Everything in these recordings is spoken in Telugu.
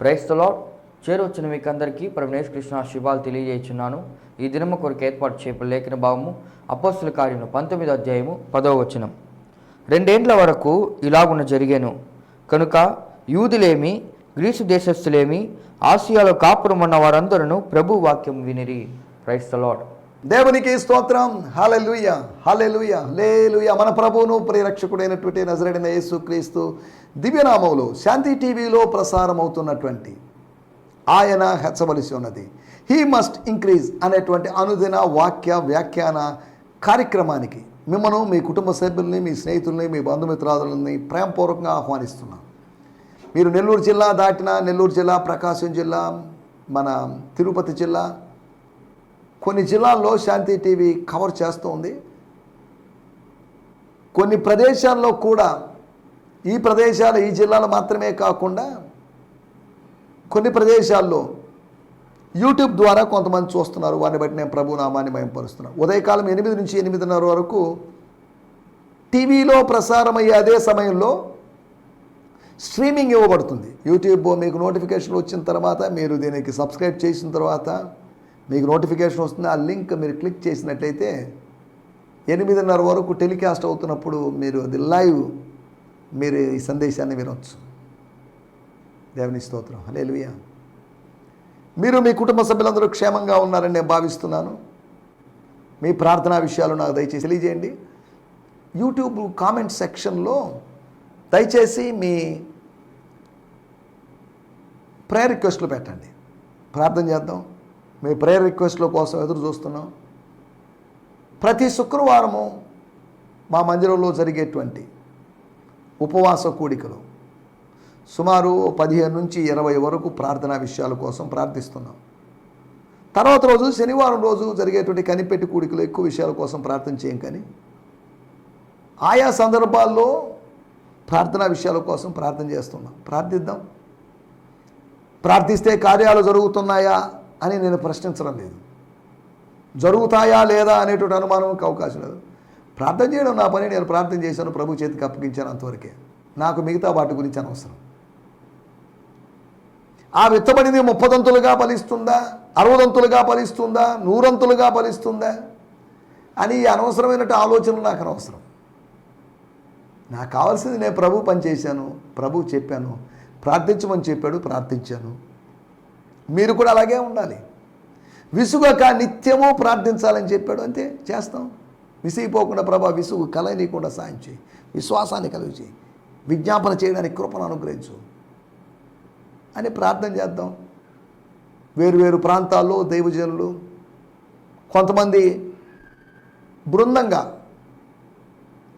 ప్రైస్తలో చేరొచ్చిన మీకు అందరికీ పరమేశ్ కృష్ణ శుభాలు తెలియజేస్తున్నాను ఈ దినము కొరకు ఏర్పాటు చేప లేఖన భావము అపోస్తుల కార్యము పంతొమ్మిది అధ్యాయము పదవ వచనం. రెండేండ్ల వరకు ఇలాగున జరిగాను. కనుక యూదులేమి గ్రీసు దేశస్థులేమి ఆసియాలో కాపురం ఉన్న వారందరూ ప్రభు వాక్యం వినిరి క్రైస్తలాడ్ దేవునికి స్తోత్రం. హాలెలుయ హాలెలుయ లేలుయ మన ప్రభువును ప్రియరక్షకుడైనటువంటి నజరడిన యేసు క్రీస్తు దివ్యనామములు శాంతి టీవీలో ప్రసారం అవుతున్నటువంటి ఆయన హెచ్చవలసి ఉన్నది. హీ మస్ట్ ఇంక్రీజ్ అనేటువంటి అనుదిన వాక్య వ్యాఖ్యాన కార్యక్రమానికి మిమ్మను మీ కుటుంబ సభ్యుల్ని మీ స్నేహితుల్ని మీ బంధుమిత్రాదులని ప్రేమపూర్వకంగా ఆహ్వానిస్తున్నాం. మీరు నెల్లూరు జిల్లా దాటిన నెల్లూరు జిల్లా ప్రకాశం జిల్లా మన తిరుపతి జిల్లా కొన్ని జిల్లాల్లో శాంతి టీవీ కవర్ చేస్తూ ఉంది కొన్ని ప్రదేశాల్లో కూడా ఈ ప్రదేశాలు ఈ జిల్లాలు మాత్రమే కాకుండా కొన్ని ప్రదేశాల్లో యూట్యూబ్ ద్వారా కొంతమంది చూస్తున్నారు. వారిని బట్టి నేను ప్రభు నామాన్ని మయంపరుస్తున్నాను. ఉదయకాలం ఎనిమిది నుంచి ఎనిమిదిన్నర వరకు టీవీలో ప్రసారమయ్యే అదే సమయంలో స్ట్రీమింగ్ ఇవ్వబడుతుంది. యూట్యూబ్ మీకు నోటిఫికేషన్ వచ్చిన తర్వాత మీరు దీనికి సబ్స్క్రైబ్ చేసిన తర్వాత మీకు నోటిఫికేషన్ వస్తుంది ఆ లింక్ మీరు క్లిక్ చేసినట్లయితే ఎనిమిదిన్నర వరకు టెలికాస్ట్ అవుతున్నప్పుడు మీరు అది లైవ్ మీరు ఈ సందేశాన్ని వినొచ్చు. దేవుని స్తోత్రం. హలే మీరు మీ కుటుంబ సభ్యులందరూ క్షేమంగా ఉన్నారని నేను భావిస్తున్నాను. మీ ప్రార్థనా విషయాలు నాకు దయచేసి తెలియజేయండి. యూట్యూబ్ కామెంట్ సెక్షన్లో దయచేసి మీ ప్రేయర్ రిక్వెస్ట్లు పెట్టండి. ప్రార్థన చేద్దాం. మీ ప్రేయర్ రిక్వెస్ట్ల కోసం ఎదురు చూస్తున్నాం. ప్రతి శుక్రవారము మా మందిరంలో జరిగేటువంటి ఉపవాస కూడికలు. సుమారు పదిహేను నుంచి ఇరవై వరకు ప్రార్థనా విషయాల కోసం ప్రార్థిస్తున్నాం. తర్వాత రోజు శనివారం రోజు జరిగేటువంటి కనిపెట్టి కూడికలు ఎక్కువ విషయాల కోసం ప్రార్థన చేయం కానీ ఆయా సందర్భాల్లో ప్రార్థనా విషయాల కోసం ప్రార్థన చేస్తున్నాం. ప్రార్థిద్దాం. ప్రార్థిస్తే కార్యాలు జరుగుతున్నాయా? అని నేను ప్రశ్నించడం లేదు. జరుగుతాయా లేదా అనేటువంటి అనుమానంకి అవకాశం లేదు. ప్రార్థన చేయడం నా పని నేను ప్రార్థన చేశాను ప్రభు చేతికి అప్పగించాను అంతవరకే. నాకు మిగతా వాటి గురించి అనవసరం. ఆ విత్తబడింది ముప్పదంతులుగా ఫలిస్తుందా? అరవదంతులుగా ఫలిస్తుందా? నూరంతులుగా ఫలిస్తుందా? అని ఈ ఆలోచనలు నాకు అనవసరం. నాకు కావాల్సింది నేను ప్రభు పనిచేశాను ప్రభు చెప్పాను ప్రార్థించమని చెప్పాడు ప్రార్థించాను. మీరు కూడా అలాగే ఉండాలి. విసుగక నిత్యము ప్రార్థించాలని చెప్పాడు అంతే చేస్తాం. విసిగిపోకుండా ప్రభా విసుగు కలయనీయకుండా సాయం చేయి. విశ్వాసాన్ని కలిగి చేయి. విజ్ఞాపన చేయడానికి కృపను అనుగ్రహించు. అని ప్రార్థన చేద్దాం. వేరువేరు ప్రాంతాల్లో దైవజనులు కొంతమంది బృందంగా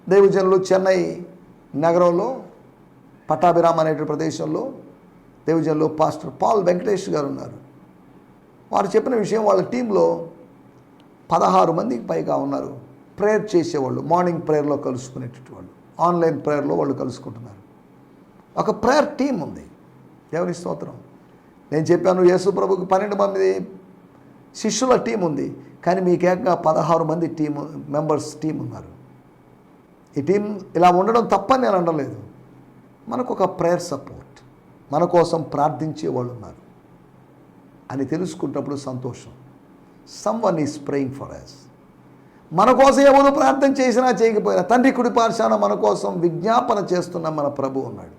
దైవజనులు చెన్నై నగరంలో పట్టాభిరామ్ అనేటువంటి ప్రదేశంలో దైవజనులు పాస్టర్ పాల్ వెంకటేష్ గారు ఉన్నారు. వారు చెప్పిన విషయం వాళ్ళ టీంలో పదహారు మందికి పైగా ఉన్నారు. ప్రేయర్ చేసేవాళ్ళు మార్నింగ్ ప్రేయర్లో కలుసుకునేటటువంటి వాళ్ళు ఆన్లైన్ ప్రేయర్లో వాళ్ళు కలుసుకుంటున్నారు. ఒక ప్రేయర్ టీం ఉంది. ఎవరి స్తోత్రం. నేను చెప్పాను యేసు ప్రభుకి పన్నెండు మంది శిష్యుల టీం ఉంది. కానీ మీకు ఏకంగా పదహారు మంది టీం మెంబర్స్ టీం ఉన్నారు. ఈ టీం ఇలా ఉండడం తప్పని నేను అనలేదు. మనకు ఒక ప్రేయర్ సపోర్ట్. మన కోసం ప్రార్థించే వాళ్ళు ఉన్నారు. అని తెలుసుకున్నప్పుడు సంతోషం. Someone is praying for us మన కోసం ఎవరు ప్రార్థన చేసినా చేయకపోయినా తండ్రి కుడి పార్శాన మన కోసం విజ్ఞాపన చేస్తున్న మన ప్రభు ఉన్నాడు.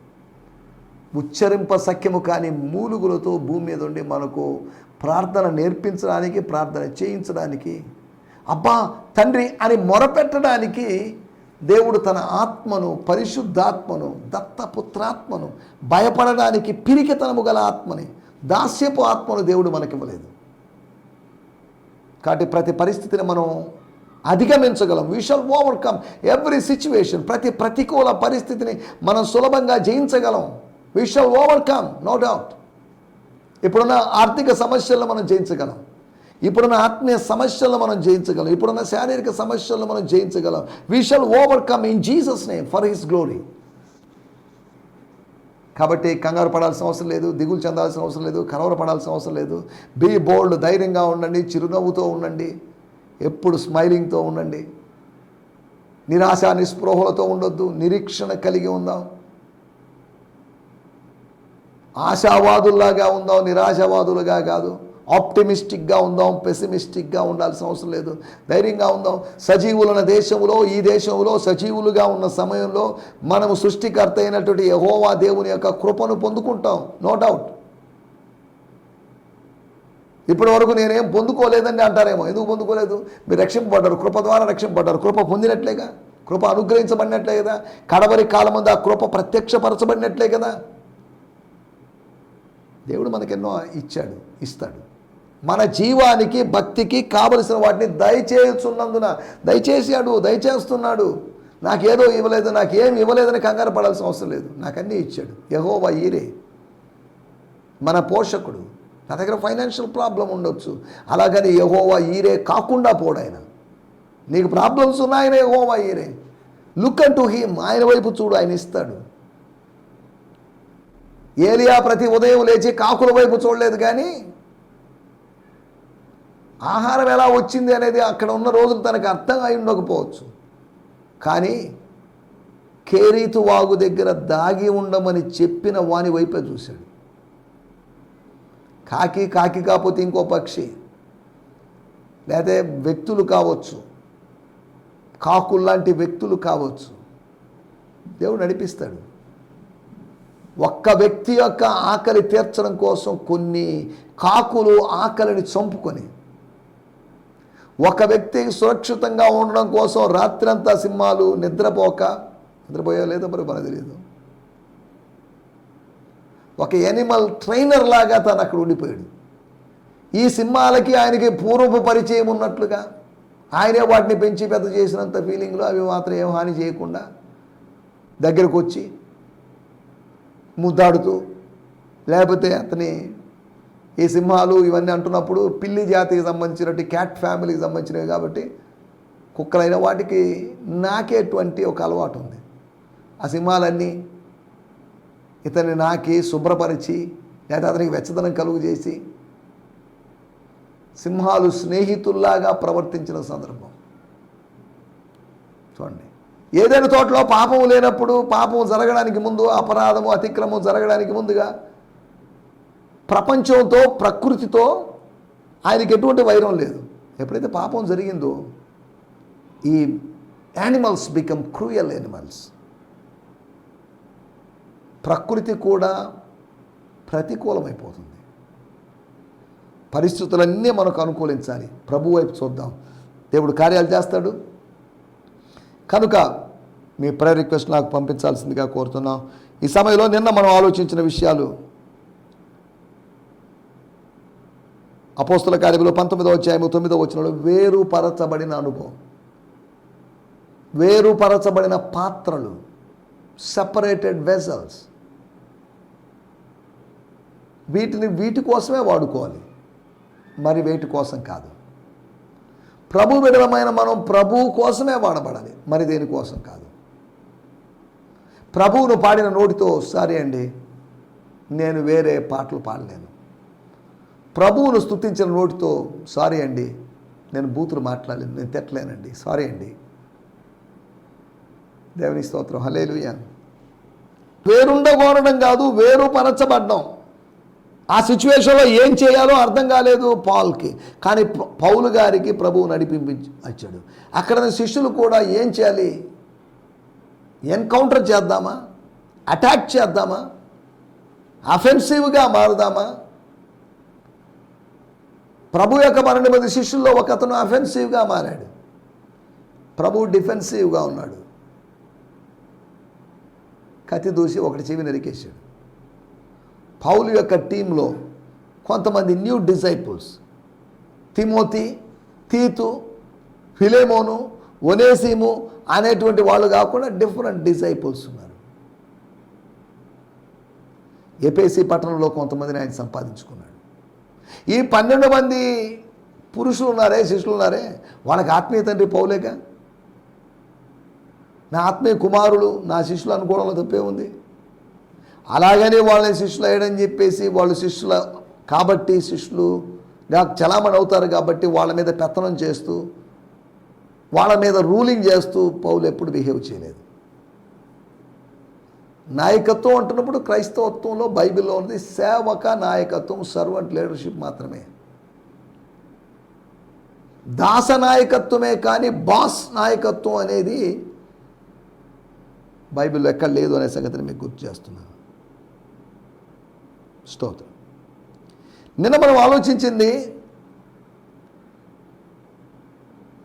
ఉచ్చరింప సఖ్యము కాని మూలుగులతో భూమి మీద ఉండి మనకు ప్రార్థన నేర్పించడానికి ప్రార్థన చేయించడానికి అబ్బా తండ్రి అని మొరపెట్టడానికి దేవుడు తన ఆత్మను పరిశుద్ధాత్మను దత్తపుత్రాత్మను భయపడడానికి పిరికితనము గల ఆత్మని దాస్యపు ఆత్మను దేవుడు మనకివ్వలేదు. కాబట్టి ప్రతి పరిస్థితిని మనం అధిగమించగలం. We shall overcome every situation ప్రతి ప్రతికూల పరిస్థితిని మనం సులభంగా జయించగలం. We shall overcome no doubt ఇప్పుడున్న ఆర్థిక సమస్యలను మనం జయించగలం. ఇప్పుడున్న ఆత్మీయ సమస్యలను మనం జయించగలం. ఇప్పుడున్న శారీరక సమస్యలను మనం జయించగలం. We shall overcome in Jesus name for his glory కాబట్టి కంగారు పడాల్సిన అవసరం లేదు దిగులు చెందాల్సిన అవసరం లేదు కలవర పడాల్సిన అవసరం లేదు. బీ బోల్డ్ ధైర్యంగా ఉండండి చిరునవ్వుతో ఉండండి ఎప్పుడు స్మైలింగ్తో ఉండండి. నిరాశ నిస్పృహలతో ఉండొద్దు నిరీక్షణ కలిగి ఉందాం. ఆశావాదుల్లాగా ఉందాం నిరాశావాదులుగా కాదు. ఆప్టిమిస్టిక్గా ఉందాం పెసిమిస్టిక్గా ఉండాల్సిన అవసరం లేదు. ధైర్యంగా ఉందాం. సజీవులైన దేశంలో ఈ దేశంలో సజీవులుగా ఉన్న సమయంలో మనము సృష్టికర్త అయినటువంటి యహోవా దేవుని యొక్క కృపను పొందుకుంటాం. నో డౌట్ ఇప్పటి వరకు నేనేం పొందుకోలేదని అంటారేమో. ఎందుకు పొందుకోలేదు? మీరు రక్షింపబడ్డారు. కృప ద్వారా రక్షింపబడ్డారు. కృప పొందినట్లేగా? కృప అనుగ్రహించబడినట్లే కదా? కడవరి కాలం ఆ కృప ప్రత్యక్షపరచబడినట్లే కదా? దేవుడు మనకెన్నో ఇచ్చాడు ఇస్తాడు. మన జీవానికి భక్తికి కావలసిన వాటిని దయచేస్తున్నందున దయచేసాడు దయచేస్తున్నాడు. నాకేదో ఇవ్వలేదు నాకేం ఇవ్వలేదని కంగారు పడాల్సిన అవసరం లేదు. నాకన్నీ ఇచ్చాడు. యహోవా ఈరే మన పోషకుడు. నా దగ్గర ఫైనాన్షియల్ ప్రాబ్లం ఉండొచ్చు. అలాగని యహోవా ఈరే కాకుండా పోడు ఆయన. నీకు ప్రాబ్లమ్స్ ఉన్నాయన యహోవా ఈరే లుక్ అండ్ టు హీమ్ ఆయన వైపు చూడు ఆయన ఇస్తాడు. ఏలియా ప్రతి ఉదయం లేచి కాకుల వైపు చూడలేదు కానీ ఆహారం ఎలా వచ్చింది అనేది అక్కడ ఉన్న రోజులు తనకు అర్థం అయి ఉండకపోవచ్చు. కానీ కేరీతు వాగు దగ్గర దాగి ఉండమని చెప్పిన వాని వైపే చూశాడు. కాకి కాకి కాకపోతే ఇంకో పక్షి. లేదా వ్యక్తులు కావచ్చు. కాకుల్లాంటి వ్యక్తులు కావచ్చు. దేవుడు నడిపిస్తాడు. ఒక్క వ్యక్తి యొక్క ఆకలి తీర్చడం కోసం కొన్ని కాకులు ఆకలిని చంపుకొని ఒక వ్యక్తి సురక్షితంగా ఉండడం కోసం రాత్రంతా సింహాలు నిద్రపోక నిద్రపోయా లేదో మరి మనకు తెలియదు ఒక ఎనిమల్ ట్రైనర్ లాగా తను అక్కడ ఉండిపోయాడు. ఈ సింహాలకి ఆయనకి పూర్వపు పరిచయం ఉన్నట్లుగా ఆయనే వాటిని పెంచి పెద్ద చేసినంత ఫీలింగ్లో అవి మాత్రం ఏం హాని చేయకుండా దగ్గరకు వచ్చి ముద్దాడుతూ లేకపోతే అతని ఈ సింహాలు ఇవన్నీ అంటున్నప్పుడు పిల్లి జాతికి సంబంధించినట్టు క్యాట్ ఫ్యామిలీకి సంబంధించినవి కాబట్టి కుక్కలైన వాటికి నాకేటువంటి ఒక అలవాటు ఉంది. ఆ సింహాలన్నీ ఇతన్ని నాకి శుభ్రపరిచి లేదా అతనికి వెచ్చదనం కలుగు చేసి సింహాలు స్నేహితుల్లాగా ప్రవర్తించిన సందర్భం. చూడండి. ఏదైనా తోటలో పాపం లేనప్పుడు పాపం జరగడానికి ముందు అపరాధము అతిక్రమం జరగడానికి ముందుగా ప్రపంచంతో ప్రకృతితో ఆయనకి ఎటువంటి వైరం లేదు. ఎప్పుడైతే పాపం జరిగిందో ఈ యానిమల్స్ బికమ్ క్రూయల్ యానిమల్స్ ప్రకృతి కూడా ప్రతికూలమైపోతుంది. పరిస్థితులన్నీ మనకు అనుకూలించాలి. ప్రభు వైపు చూద్దాం. దేవుడు కార్యాలు చేస్తాడు. కనుక మీ ప్రేయర్ రిక్వెస్ట్ నాకు పంపించాల్సిందిగా కోరుతున్నాం. ఈ సమయంలో నిన్న మనం ఆలోచించిన విషయాలు అపోస్తుల కార్యములు పంతొమ్మిదో అధ్యాయము తొమ్మిదో వచ్చినలో వేరుపరచబడిన అనుభవం. వేరుపరచబడిన పాత్రలు సపరేటెడ్ వెజల్స్ వీటిని వీటి కోసమే వాడుకోవాలి. మరి వేటి కోసం కాదు. ప్రభు విడలమైన మనం ప్రభు కోసమే వాడబడాలి. మరి దేనికోసం కాదు. ప్రభువును పాడిన నోటితో సరే అండి నేను వేరే పాటలు పాడలేను. ప్రభువును స్తుతించిన నోటితో సారీ అండి నేను బూతులు మాట్లాడలేను నేను తిట్టలేనండి సారీ అండి. దేవుని స్తోత్రం హలేలుయ వేరుండగోరడం కాదు వేరు పరచబడ్డం ఆ సిచ్యువేషన్లో ఏం చేయాలో అర్థం కాలేదు పాల్కి. కానీ పౌలు గారికి ప్రభువు నడిపింపి వచ్చాడు. అక్కడ శిష్యులు కూడా ఏం చేయాలి? ఎన్కౌంటర్ చేద్దామా? అటాక్ చేద్దామా? అఫెన్సివ్గా మారుదామా? ప్రభు యొక్క పన్నెండు మంది శిష్యుల్లో ఒక అతను అఫెన్సివ్గా మారాడు. ప్రభు డిఫెన్సివ్గా ఉన్నాడు. కత్తి దూసి ఒకటి చెవి నరికేశాడు. పౌలు యొక్క టీంలో కొంతమంది న్యూ డిసైపుల్స్ తిమోతి తీతు ఫిలేమోను ఒనేసీము అనేటువంటి వాళ్ళు కాకుండా డిఫరెంట్ డిసైపుల్స్ ఉన్నారు. ఎపేసి పట్టణంలో కొంతమందిని ఆయన సంపాదించుకున్నాడు. ఈ పన్నెండు మంది పురుషులు ఉన్నారే శిష్యులు ఉన్నారే? వాళ్ళకి ఆత్మీయ తండ్రి పోలేక నా ఆత్మీయ కుమారులు నా శిష్యులు అనుకోవడంలో తప్పే ఉంది. అలాగనే వాళ్ళని శిష్యులు అయ్యడని చెప్పేసి వాళ్ళు శిష్యుల కాబట్టి శిష్యులుగా చలామణి అవుతారు కాబట్టి వాళ్ళ మీద పెత్తనం చేస్తూ వాళ్ళ మీద రూలింగ్ చేస్తూ పౌలు ఎప్పుడు బిహేవ్ చేయలేదు. నాయకత్వం అంటున్నప్పుడు క్రైస్తవత్వంలో బైబిల్లో ఉంది సేవక నాయకత్వం సర్వెంట్ లీడర్షిప్ మాత్రమే. దాస నాయకత్వమే కానీ బాస్ నాయకత్వం అనేది బైబిల్లో ఎక్కడ లేదు అనే సంగతిని మీకు గుర్తు చేస్తున్నాను. స్తోత్రం. నిన్న మనం ఆలోచించింది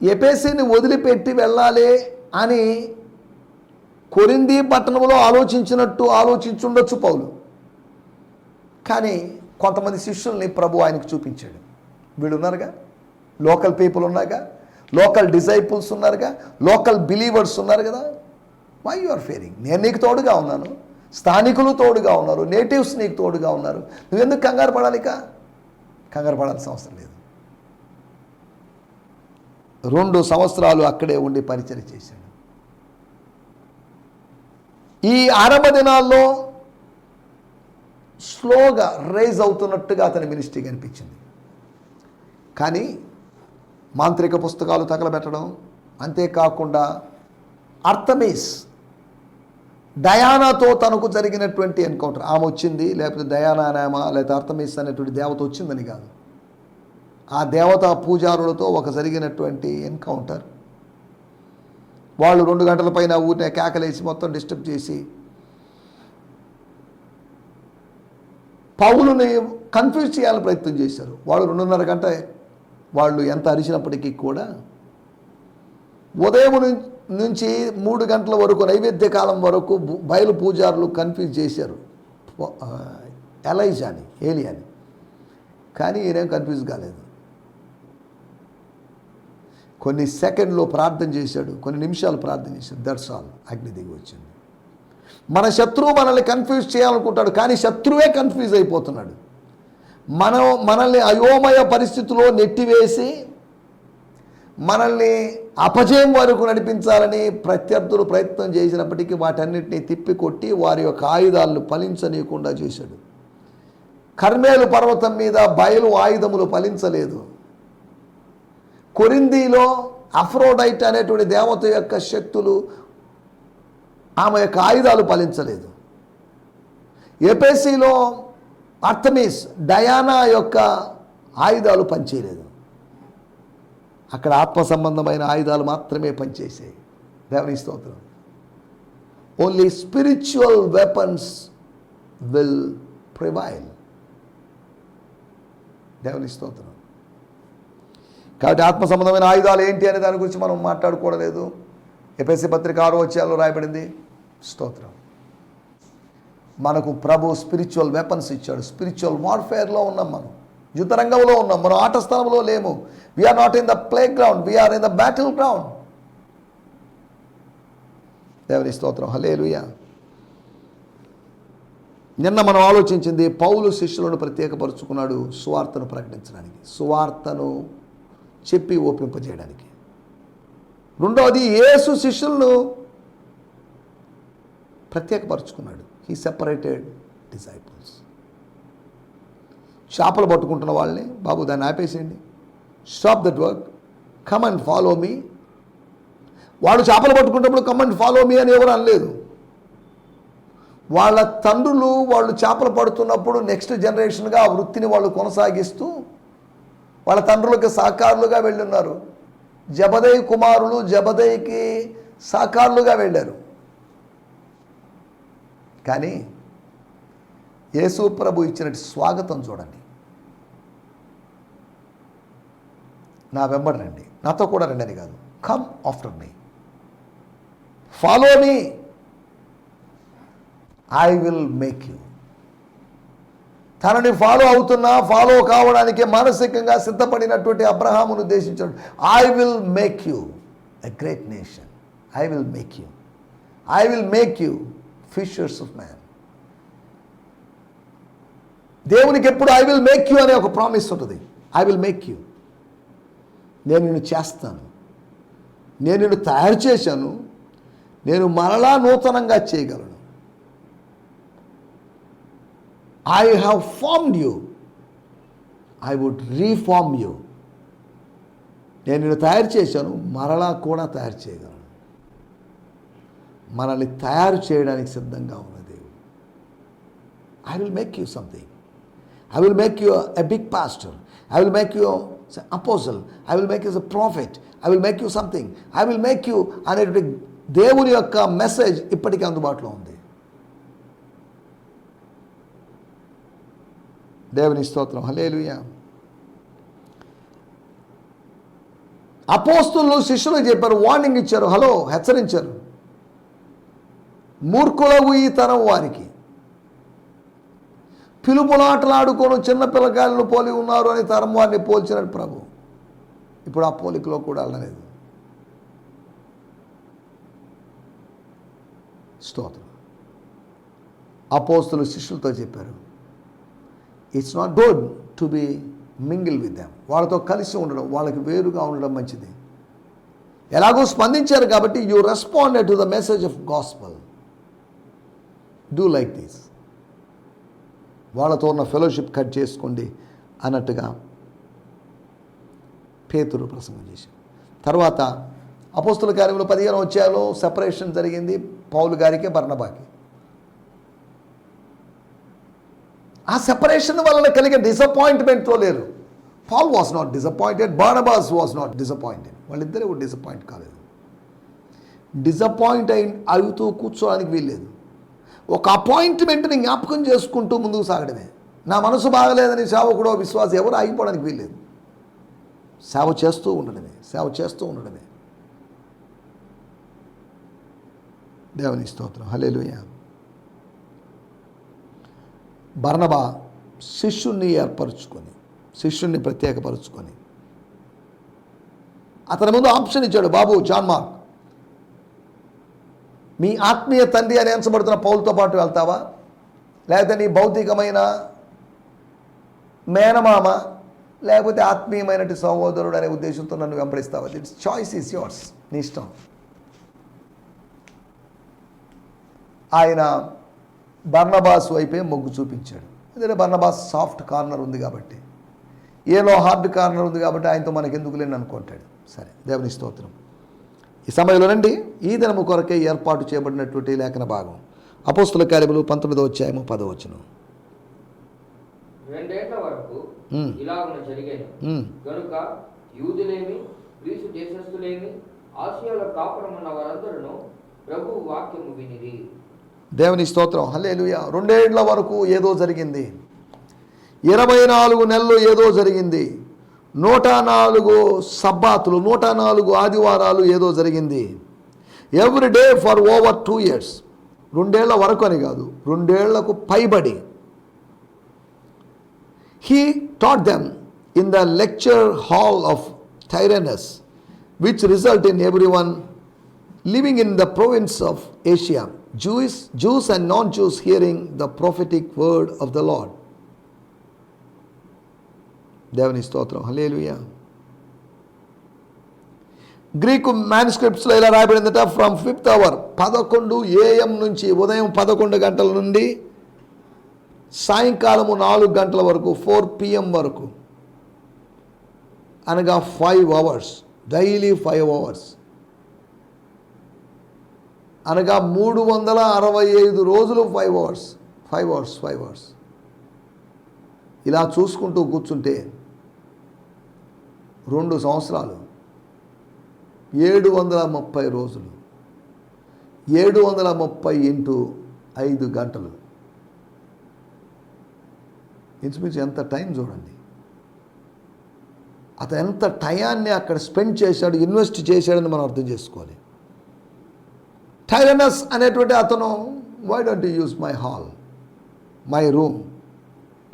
ఎపేసీని వదిలిపెట్టి వెళ్ళాలి అని కొరింది పట్టణంలో ఆలోచించినట్టు ఆలోచించుండొచ్చు పౌలు. కానీ కొంతమంది శిష్యుల్ని ప్రభు ఆయనకు చూపించాడు. వీళ్ళు ఉన్నారుగా లోకల్ పీపుల్ ఉన్నారుగా? లోకల్ డిసైపుల్స్ ఉన్నారుగా? లోకల్ బిలీవర్స్ ఉన్నారు కదా? వై యు ఆర్ ఫేరింగ్ నేను నీకు తోడుగా ఉన్నాను. స్థానికులు తోడుగా ఉన్నారు. నేటివ్స్ నీకు తోడుగా ఉన్నారు. నువ్వెందుకు కంగారు పడాలిక కంగారు పడాల్సిన అవసరం లేదు. రెండు సంవత్సరాలు అక్కడే ఉండి పరిచయం చేశాడు. ఈ ఆరంభ దినాల్లో స్లోగా రైజ్ అవుతున్నట్టుగా అతని మినిస్ట్రీ కనిపించింది. కానీ మాంత్రిక పుస్తకాలు తగలబెట్టడం అంతేకాకుండా అర్థమీస్ డయానాతో తనకు జరిగినటువంటి ఎన్కౌంటర్ ఆమె వచ్చింది లేకపోతే డయానా నేమ లేకపోతే అర్థమీస్ అనేటువంటి దేవత వచ్చిందని కాదు. ఆ దేవతా పూజారులతో ఒక జరిగినటువంటి ఎన్కౌంటర్ వాళ్ళు రెండు గంటల పైన ఊరినే కేకలేసి మొత్తం డిస్టర్బ్ చేసి పౌలుని కన్ఫ్యూజ్ చేయాలని ప్రయత్నం చేశారు. వాళ్ళు రెండున్నర గంట వాళ్ళు ఎంత అరిచినప్పటికీ కూడా ఉదయం నుంచి మూడు గంటల వరకు నైవేద్య కాలం వరకు బయలు పూజారులు కన్ఫ్యూజ్ చేశారు. ఆ, ఎలైజాని ఏలియాని. కానీ ఈయనేం కన్ఫ్యూజ్ కాలేదు. కొన్ని సెకండ్లో ప్రార్థన చేశాడు కొన్ని నిమిషాలు ప్రార్థన చేశాడు. దట్స్ ఆల్ అగ్ని దిగి వచ్చింది. మన శత్రువు మనల్ని కన్ఫ్యూజ్ చేయాలనుకుంటాడు కానీ శత్రువే కన్ఫ్యూజ్ అయిపోతున్నాడు. మనం మనల్ని అయోమయ పరిస్థితిలో నెట్టివేసి మనల్ని అపజయం వరకు నడిపించాలని ప్రత్యర్థులు ప్రయత్నం చేసినప్పటికీ వాటన్నిటిని తిప్పికొట్టి వారి యొక్క ఆయుధాలను ఫలించనీయకుండా చేశాడు. కర్మేలు పర్వతం మీద బయలు ఆయుధములు ఫలించలేదు. కొరిందీలో అఫ్రోడైట్ అనేటువంటి దేవత యొక్క శక్తులు ఆమె యొక్క ఆయుధాలు ఫలించలేదు ఎపేసీలో అర్థమీస్ డయానా యొక్క ఆయుధాలు పనిచేయలేదు. అక్కడ ఆత్మ సంబంధమైన ఆయుధాలు మాత్రమే పనిచేసాయి. దేవుని స్తోత్రం. Only spiritual weapons will prevail దేవుని స్తోత్రం. కాబట్టి ఆత్మ సంబంధమైన ఆయుధాలు ఏంటి అనే దాని గురించి మనం మాట్లాడుకోవడలేదు ఎపిఎస్సి పత్రిక ఆరో వచ్చేయాలో రాయబడింది. స్తోత్రం. మనకు ప్రభు స్పిరిచువల్ వెపన్స్ ఇచ్చాడు. స్పిరిచువల్ వార్ఫేర్లో ఉన్నాం మనం. యుద్ధ రంగంలో ఉన్నాం. మనం ఆట స్థలంలో లేము. We are not in the play ground we are in the battle ground దేవుని స్తోత్రం. హలే నిన్న మనం ఆలోచించింది పౌలు శిష్యులను ప్రత్యేకపరుచుకున్నాడు సువార్తను ప్రకటించడానికి. సువార్తను చెప్పి ఓపింపజేయడానికి రెండవది యేసు శిష్యులను ప్రత్యేకపరుచుకున్నాడు. హీ సెపరేటెడ్ డిసైపుల్స్ చేపలు పట్టుకుంటున్న వాళ్ళని బాబు దాన్ని ఆపేసేయండి. Stop that work come and follow me వాళ్ళు చేపలు పట్టుకున్నప్పుడు కమ్ అండ్ ఫాలో మీ అని ఎవరు అనలేదు. వాళ్ళ తండ్రులు వాళ్ళు చేపలు పడుతున్నప్పుడు నెక్స్ట్ జనరేషన్గా ఆ వృత్తిని వాళ్ళు కొనసాగిస్తూ వాళ్ళ తండ్రులకు సాకారులుగా వెళ్ళున్నారు. జబదయ్ కుమారులు జబదయ్కి సాకారులుగా వెళ్ళారు. కానీ యేసు ప్రభు ఇచ్చినట్టు స్వాగతం చూడండి. నా వెంబడి రండి. నాతో కూడా రండి అని కాదు. Come after me follow me I will make you తనని ఫాలో అవుతున్నా ఫాలో కావడానికి మానసికంగా సిద్ధపడినటువంటి అబ్రహామును ఉద్దేశించాడు. I will make you a great nation I will make you I will make you fishers of man దేవునికి ఎప్పుడు ఐ విల్ మేక్ యూ అనే ఒక ప్రామిస్ ఉంటుంది. ఐ విల్ మేక్ యూ నేను నిన్ను చేస్తాను. నేను నిన్ను తయారు చేశాను. నేను మరలా నూతనంగా చేయగలను. I have formed you I would reform you నేను నిన్ను తయారు చేశాను మరలా కూడా తయారు చేయగలను. మనల్ని తయారు చేయడానికి సిద్ధంగా ఉన్న దేవుడు. I will make you something I will make you a big pastor I will make you apostle I will make use a prophet I will make you something I will make you అనేటువంటి దేవుని యొక్క మెసేజ్ ఇప్పటికీ అందుబాటులో ఉంది. దేవుని స్తోత్రం. హలేలుయ అపోస్తులు శిష్యులు చెప్పారు వార్నింగ్ ఇచ్చారు హలో హెచ్చరించారు. మూర్ఖులవు ఈ తరం వారికి. పిలుపులాటలాడుకోను చిన్న పిల్లకాయలను పోలి ఉన్నారు అని తరం వారిని పోల్చినట్టు ప్రభు. ఇప్పుడు ఆ పోలికలో కూడా వెళ్ళలేదు స్తోత్రం. అపోస్తులు శిష్యులతో చెప్పారు it's not good to be mingle with them వాళ్ళతో కలిసి ఉండడం వాళ్ళకి వేరుగా ఉండడం మంచిది. ఎలాగో స్పందించారు కాబట్టి you responded to the message of gospel do like this వాళ్ళతో ఉన్న ఫెలోషిప్ కట్ చేసుకోండి అన్నట్టుగా పేతురు ప్రసంగం చేశారు. తర్వాత అపోస్తుల కార్యంలో పదిహేను వచ్చాలో సెపరేషన్ జరిగింది. పౌలు గారికి బర్ణబాకి ఆ సెపరేషన్ వలన కలిగే డిసప్పాయింట్మెంట్లో లేరు. Paul was not disappointed Barnabas was not disappointed వాళ్ళిద్దరే డిసప్పాయింట్ కాలేదు. డిసప్పాయింట్ అయి అవుతూ కూర్చోడానికి వీల్లేదు. ఒక అపాయింట్మెంట్ని జ్ఞాపకం చేసుకుంటూ ముందుకు సాగడమే. నా మనసు బాగలేదని సేవకుడో విశ్వాసం ఎవరు ఆగిపోవడానికి వీల్లేదు. సేవ చేస్తూ ఉండడమే. సేవ చేస్తూ ఉండడమే. దేవుని స్తోత్రం. హలేలుయ బర్ణబా శిష్యుణ్ణి ఏర్పరచుకొని శిష్యుణ్ణి ప్రత్యేకపరుచుకొని. అతని ముందు ఆప్షన్ ఇచ్చాడు బాబు జాన్ మార్క్ మీ ఆత్మీయ తండ్రి అని ఎంచబడుతున్న పౌలతో పాటు వెళ్తావా? లేకపోతే నీ భౌతికమైన మేనమామ లేకపోతే ఆత్మీయమైనటి సహోదరుడు అనే ఉద్దేశంతో నన్ను వెంబడిస్తావా? ఇట్స్ చాయిస్ ఈస్ యోర్స్ నీ ఇష్టం. ఆయన బర్నబాస్ వైపే మొగ్గు చూపించాడు. ఎందుకంటే బర్నబాస్ సాఫ్ట్ కార్నర్ ఉంది కాబట్టి. ఏలో హార్డ్ కార్నర్ ఉంది కాబట్టి ఆయనతో మనకి ఎందుకు లేని అనుకుంటాడు సరే దేవుని స్తోత్రం. ఈ సమయంలోనండి ఈ దినము కొరకే ఏర్పాటు చేయబడినటువంటి లేఖన భాగం. అపోస్తుల కార్యములు పంతొమ్మిదో అధ్యాయము పదో వచనం. రెండేళ్ళ వరకు మ్మ్. ఇలాగున జరిగాను మ్మ్. గనుక యూదులేమి గ్రీసు దేశస్థులేమి ఆసియాలో కాపురమున్న వారందరూ ప్రభు వాక్యము వినిరి. దేవుని స్తోత్రం. హల్లెలూయా. రెండేళ్ళ వరకు ఏదో జరిగింది. ఇరవై నాలుగు నెలలు ఏదో జరిగింది. నూట నాలుగు సబ్బాతులు నూట నాలుగు ఆదివారాలు ఏదో జరిగింది. Every day for over two years రెండేళ్ళ వరకు అని కాదు రెండేళ్ళకు పైబడి. He taught then in the lecture hall of hall which result in everyone living in the province of Asia Jewish Jews and non Jews hearing the prophetic word of the lord దేవుని స్తోత్రం. హలేలుయా గ్రీకు మ్యాన్స్క్రిప్ట్స్లో ఇలా రాయబడిందట ఫ్రమ్ ఫిఫ్త్ అవర్ పదకొండు ఏఎం నుంచి ఉదయం పదకొండు గంటల నుండి సాయంకాలము నాలుగు గంటల వరకు ఫోర్ పిఎం వరకు అనగా five hours daily five hours అనగా మూడు వందల అరవై ఐదు రోజులు five hours five hours five hours ఇలా చూసుకుంటూ కూర్చుంటే రెండు సంవత్సరాలు ఏడు వందల ముప్పై రోజులు ఏడు వందల ముప్పై ఇంటూ ఐదు గంటలు. ఇంచుమించు ఎంత టైం చూడండి. అతను ఎంత టయాన్ని అక్కడ స్పెండ్ చేశాడు ఇన్వెస్ట్ చేశాడని మనం అర్థం చేసుకోవాలి. టైరనస్ అనేటువంటి అతను why don't use my hall my room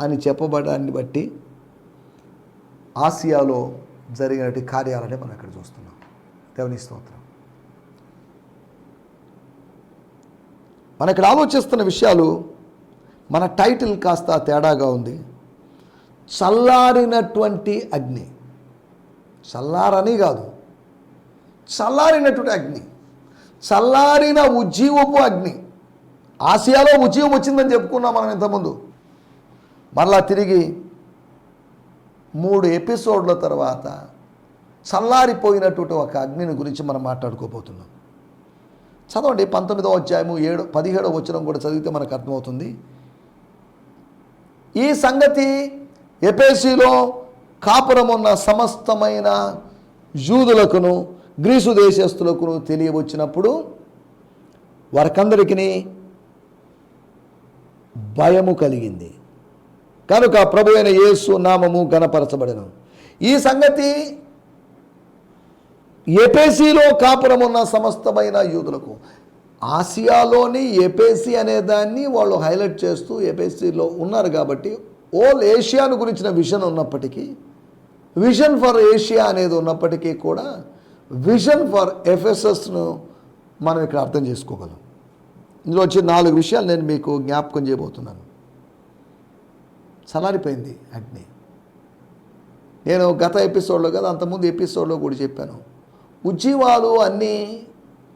అని చెప్పబడాన్ని బట్టి ఆసియాలో జరిగినటువంటి కార్యాలనే మనం ఇక్కడ చూస్తున్నాం. దేవుని స్తోత్రం. మన ఇక్కడ ఆలోచిస్తున్న విషయాలు మన టైటిల్ కాస్త తేడాగా ఉంది. చల్లారినటువంటి అగ్ని. చల్లారని కాదు. చల్లారినటువంటి అగ్ని. చల్లారిన ఉజ్జీవపు అగ్ని. ఆసియాలో ఉజ్జీవం వచ్చిందని చెప్పుకున్నాం మనం ఇంతకుముందు. మరలా తిరిగి మూడు ఎపిసోడ్ల తర్వాత చల్లారిపోయినటువంటి ఒక అగ్నిని గురించి మనం మాట్లాడుకోబోతున్నాం. చదవండి పంతొమ్మిదవ అధ్యాయము ఏడు పదిహేడవ వచనం కూడా చదివితే మనకు అర్థమవుతుంది. ఈ సంగతి ఎపేసీలో కాపురమున్న సమస్తమైన యూదులకును గ్రీసు దేశస్తులకు తెలియవచ్చినప్పుడు వారికందరికీ భయము కలిగింది. కనుక ప్రభు అయిన యేసు నామము గణపరచబడను ఈ సంగతి ఎపేసీలో కాపురం ఉన్న సమస్తమైన యూదులకు ఆసియాలోని ఎపేసి అనే దాన్ని వాళ్ళు హైలైట్ చేస్తూ ఎపేసీలో ఉన్నారు కాబట్టి ఓల్ ఏషియాను గురించిన విజన్ ఉన్నప్పటికీ విజన్ ఫర్ ఏషియా అనేది ఉన్నప్పటికీ కూడా విజన్ ఫర్ ఎఫ్ఎస్ఎస్ను మనం ఇక్కడ అర్థం చేసుకోగలం. ఇందులో వచ్చి నాలుగు విషయాలు నేను మీకు జ్ఞాపకం చేయబోతున్నాను. చలారిపోయింది అగ్ని. నేను గత ఎపిసోడ్లో కదా అంతకుముందు ఎపిసోడ్లో కూడా చెప్పాను. ఉద్యమాలు అన్నీ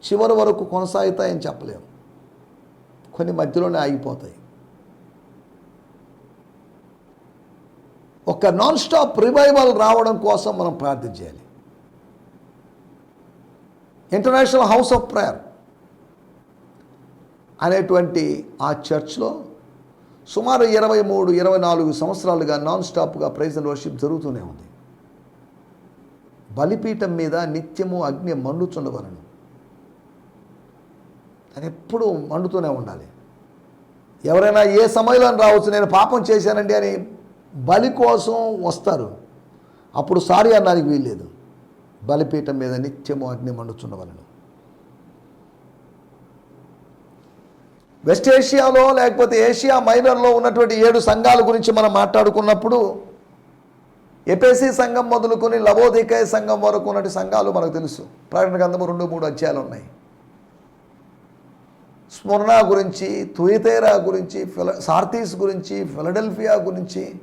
చివరి వరకు కొనసాగుతాయని చెప్పలేము. కొన్ని మధ్యలోనే ఆగిపోతాయి. ఒక నాన్ స్టాప్ రివైవల్ రావడం కోసం మనం ప్రార్థన చేయాలి. ఇంటర్నేషనల్ హౌస్ ఆఫ్ ప్రేయర్ అనేటువంటి ఆ చర్చ్లో సుమారు ఇరవై మూడు ఇరవై నాలుగు సంవత్సరాలుగా నాన్ స్టాప్గా ప్రైజ్ అండ్ వర్షిప్ జరుగుతూనే ఉంది. బలిపీఠం మీద నిత్యము అగ్ని మండుచుండవలను అది ఎప్పుడూ మండుతూనే ఉండాలి. ఎవరైనా ఏ సమయంలో రావచ్చు నేను పాపం చేశానండి అని బలి కోసం వస్తారు. అప్పుడు సారీ అన్నానికి వీల్లేదు. బలిపీఠం మీద నిత్యము అగ్ని మండుచుండవలను. వెస్ట్ ఏషియాలో లేకపోతే ఏషియా మైనర్లో ఉన్నటువంటి ఏడు సంఘాల గురించి మనం మాట్లాడుకున్నప్పుడు ఎపేసి సంఘం మొదలుకొని లవోదికాయ సంఘం వరకు ఉన్నటువంటి సంఘాలు మనకు తెలుసు. ప్రకటన గ్రంథము రెండు మూడు అధ్యాయాలు ఉన్నాయి. స్మరణ గురించి తుయితేరా గురించి ఫిల సార్తీస్ గురించి ఫిలడెల్ఫియా గురించి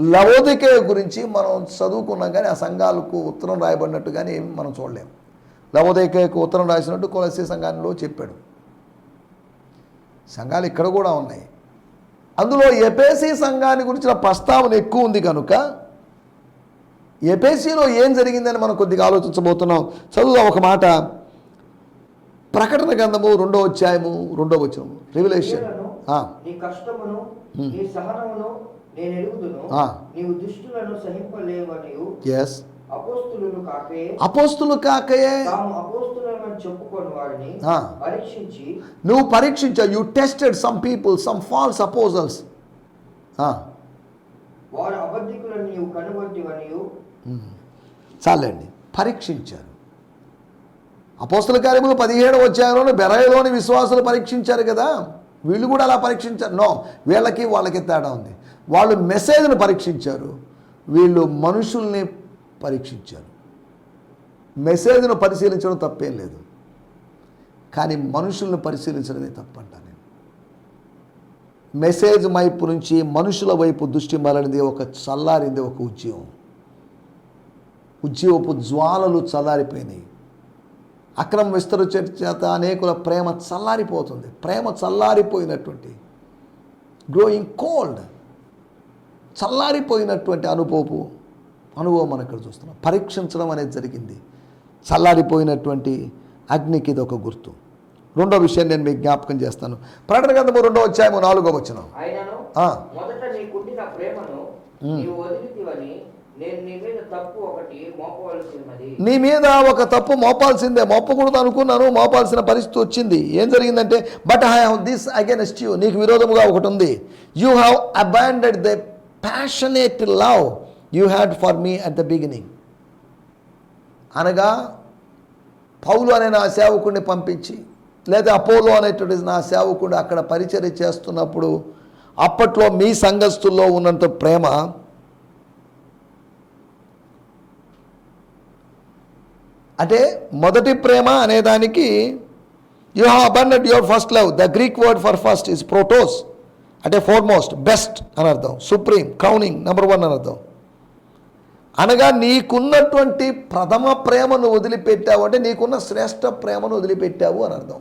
లవోదికే గురించి మనం చదువుకున్నాం కానీ ఆ సంఘాలకు ఉత్తరం రాయబడినట్టు కానీ ఏమి మనం చూడలేం. లవోదికేకు ఉత్తరం రాసినట్టు కొలసి సంఘానిలో చెప్పాడు. సంఘాలు ఇక్కడ కూడా ఉన్నాయి. అందులో ఎపేసి సంఘాన్ని గురించిన ప్రస్తావన ఎక్కువ ఉంది కనుక ఎపేసీలో ఏం జరిగిందని మనం కొద్దిగా ఆలోచించబోతున్నాం. చదువుదాం ఒక మాట. ప్రకటన గ్రంథము రెండో అధ్యాయము రెండో వచనం రివిలేషన్ కష్టమును సహనమును నేను ఎరుగుదును ఆ. నీవు దుష్టులను సహింపలేవనియు. ఎస్ అపోస్తులు కాకయే తాము అపోస్తులను చెప్పుకొని వారిని ఆ. పరీక్షించి. నువ్వు పరీక్షించావు you tested some people some false apostles వారు అబద్ధికులను నీవు కనుగొంటివనియు. చాలండి పరీక్షించారు. అపోస్తుల కార్యములు పదిహేడు అధ్యాయంలోని బెరాయిలోని విశ్వాసులు పరీక్షించారు కదా? వీళ్ళు కూడా అలా పరీక్షించారు. నో వీళ్ళకి వాళ్ళకి తేడా ఉంది. వాళ్ళు మెసేజ్ను పరీక్షించారు. వీళ్ళు మనుషుల్ని పరీక్షించారు. మెసేజ్ను పరిశీలించడం తప్పేం లేదు. కానీ మనుషుల్ని పరిశీలించడమే తప్పంట నేను. మెసేజ్ వైపు నుంచి మనుషుల వైపు దృష్టి మరలింది ఒక చల్లారింది ఒక ఉద్యమం. ఉద్యమపు జ్వాలలు చల్లారిపోయినాయి. అక్రమ విస్తరు చేత అనేకుల ప్రేమ చల్లారిపోతుంది. ప్రేమ చల్లారిపోయినటువంటి. గ్రోయింగ్ కోల్డ్ చల్లారిపోయినటువంటి అనుభవపు అనుభవం మనం ఇక్కడ చూస్తున్నాం. పరీక్షించడం అనేది జరిగింది. చల్లారిపోయినటువంటి అగ్నికి ఇది ఒక గుర్తు. రెండో విషయం నేను మీకు జ్ఞాపకం చేస్తాను. ప్రకటన గ్రంథము రెండో వచ్చాము నాలుగో వచ్చిన నీ మీద ఒక తప్పు మోపాల్సిందే. మోపకూడదు అనుకున్నాను మోపాల్సిన పరిస్థితి వచ్చింది. ఏం జరిగిందంటే but I have this against you. నీకు విరోధముగా ఒకటి ఉంది. You have abandoned the passionate love you had for me at the beginning అనగా పౌలు అనే నా సేవకుడిని పంపించి లేదా అపోలో అనేటువంటి నా సేవకుడు అక్కడ పరిచర్య చేస్తున్నప్పుడు అప్పట్లో మీ సంఘస్థుల్లో ఉన్నంత ప్రేమ అంటే మొదటి ప్రేమ అనేదానికి you have abandoned your first love the Greek word for first is protos అంటే ఫోర్మోస్ట్ బెస్ట్ అని అర్థం. సుప్రీం క్రౌనింగ్ నెంబర్ వన్ అని అర్థం. అనగా నీకున్నటువంటి ప్రథమ ప్రేమను వదిలిపెట్టావు అంటే నీకున్న శ్రేష్ట ప్రేమను వదిలిపెట్టావు అని అర్థం.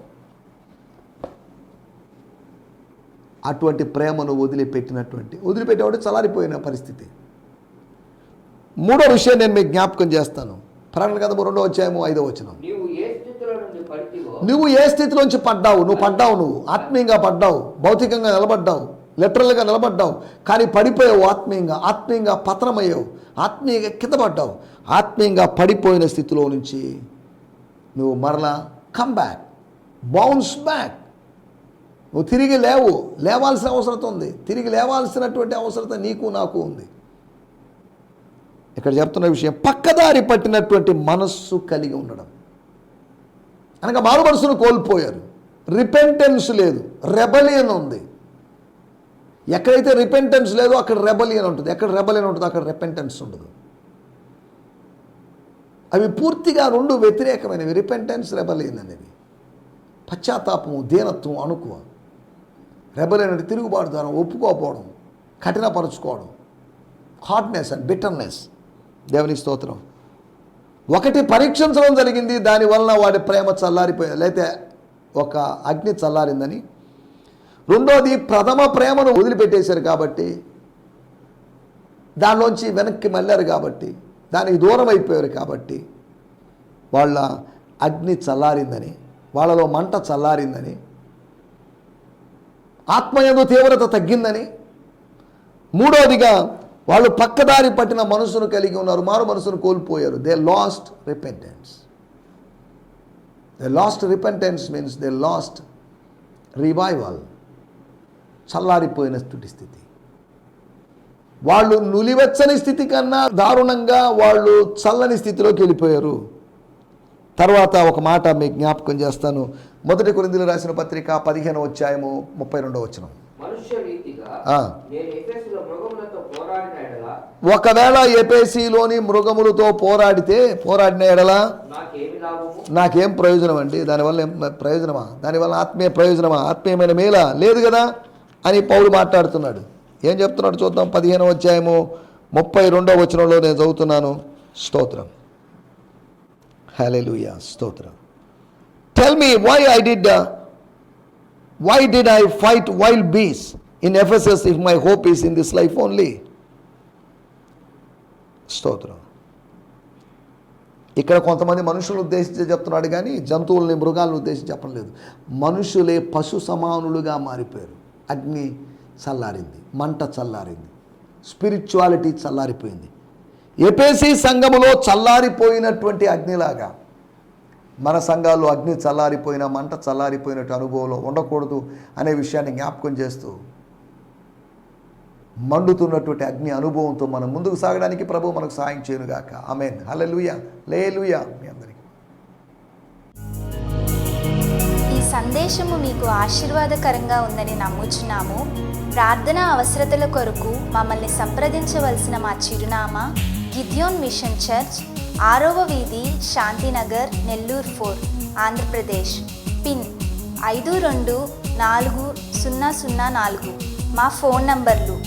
అటువంటి ప్రేమను వదిలిపెట్టినటువంటి వదిలిపెట్టేవాడు చలారిపోయిన పరిస్థితి. మూడో విషయం నేను మీకు జ్ఞాపకం చేస్తాను. ప్రాణ కథ రెండో వచ్చాయము ఐదో వచ్చిన నీవు ఏ స్థితిలో నుండి పడితివో నువ్వు ఏ స్థితిలోంచి పడ్డావు? నువ్వు పడ్డావు నువ్వు. ఆత్మీయంగా పడ్డావు. భౌతికంగా నిలబడ్డావు. లిటరల్గా నిలబడ్డావు. కానీ పడిపోయావు ఆత్మీయంగా. ఆత్మీయంగా పతనమయ్యావు. ఆత్మీయంగా కింద పడ్డావు. ఆత్మీయంగా పడిపోయిన స్థితిలో నుంచి నువ్వు మరలా కమ్ బ్యాక్ బౌన్స్ బ్యాక్ నువ్వు తిరిగి లేవు. లేవాల్సిన అవసరం ఉంది. తిరిగి లేవాల్సినటువంటి అవసరత నీకు నాకు ఉంది. ఇక్కడ చెప్తున్న విషయం పక్కదారి పట్టినటువంటి మనస్సు కలిగి ఉండడం. అనగా మారు మనసును కోల్పోయారు. రిపెంటెన్స్ లేదు. రెబలియన్ ఉంది. ఎక్కడైతే రిపెంటెన్స్ లేదో అక్కడ రెబలియన్ ఉంటుంది. ఎక్కడ రెబలియన్ ఉంటుందో అక్కడ రిపెంటెన్స్ ఉండదు. అవి పూర్తిగా రెండు వ్యతిరేకమైనవి. రిపెంటెన్స్ రెబలియన్ అనేవి. పశ్చాత్తాపము దీనత్వం అణుకువ. రెబలియన్ అంటే తిరుగుబాటు ద్వారా ఒప్పుకోకపోవడం కఠినపరుచుకోవడం. హాట్నెస్ అండ్ బిటర్నెస్ దేవుని స్తోత్రం. ఒకటి పరీక్షించడం జరిగింది దానివలన వాడి ప్రేమ చల్లారిపోయింది. లేకపోతే ఒక అగ్ని చల్లారిందని. రెండోది ప్రథమ ప్రేమను వదిలిపెట్టేశారు కాబట్టి దానిలోంచి వెనక్కి మళ్ళారు కాబట్టి దానికి దూరం అయిపోయారు కాబట్టి వాళ్ళ అగ్ని చల్లారిందని వాళ్ళలో మంట చల్లారిందని ఆత్మయందు తీవ్రత తగ్గిందని. మూడోదిగా వాళ్ళు పక్కదారి పట్టిన మనసును కలిగి ఉన్నారు మారు మనసును కోల్పోయారు. They lost repentance they lost repentance means they lost revival చల్లారిపోయిన స్థితి స్థితి. వాళ్ళు నులివెచ్చని స్థితి కన్నా దారుణంగా వాళ్ళు చల్లని స్థితిలోకి వెళ్ళిపోయారు. తర్వాత ఒక మాట మీకు జ్ఞాపకం చేస్తాను. మొదటి కొరిందులు రాసిన పత్రిక పదిహేను అధ్యాయము ముప్పై రెండో వచనం. ఒకవేళ ఎపేసీలోని మృగములతో పోరాడితే పోరాడిన ఎడల? నాకేం ప్రయోజనం అండి దానివల్ల ఏం ప్రయోజనమా? దానివల్ల ఆత్మీయ ప్రయోజనమా? ఆత్మీయమైన మేలా? లేదు కదా? అని పౌలు మాట్లాడుతున్నాడు. ఏం చెప్తున్నాడు చూద్దాం. పదిహేనవ అధ్యాయము ముప్పై రెండవ వచనంలో నేను చదువుతున్నాను. స్తోత్రం. హల్లెలూయా. స్తోత్రం. Tell me why I did why did I fight wild beasts in Ephesus if my hope is in this life only స్తోత్రం. ఇక్కడ కొంతమంది మనుషులను ఉద్దేశించి చెప్తున్నాడు కానీ జంతువుల్ని మృగాలను ఉద్దేశించి చెప్పలేదు మనుషులే పశు సమానులుగా మారిపోయారు. అగ్ని చల్లారింది మంట చల్లారింది స్పిరిచువాలిటీ చల్లారిపోయింది. ఎపేసి సంఘములో చల్లారిపోయినటువంటి అగ్నిలాగా మన సంఘాల్లో అగ్ని చల్లారిపోయిన మంట చల్లారిపోయినట్టు అనుభవంలో ఉండకూడదు అనే విషయాన్ని జ్ఞాపకం చేస్తూ మండుతున్నటువంటి అగ్ని అనుభవంతో మనం ముందుకు సాగడానికి ప్రభు మనకు సహాయం చేయనుగాక. ఆమెన్. హలలుయ లేలుయ మీ అందరికీ. ఈ సందేశము మీకు ఆశీర్వాదకరంగా ఉందని నమ్ముచున్నాము. ప్రార్థన అవసరతల కొరకు మమ్మల్ని సంప్రదించవలసిన మా చిరునామా గిద్యోన్ మిషన్ చర్చ్ ఆరవ వీధి శాంతినగర్ నెల్లూరు ఫోర్ ఆంధ్రప్రదేశ్. పిన్ ఐదు రెండు నాలుగు సున్నా సున్నా నాలుగు. మా ఫోన్ నంబర్లు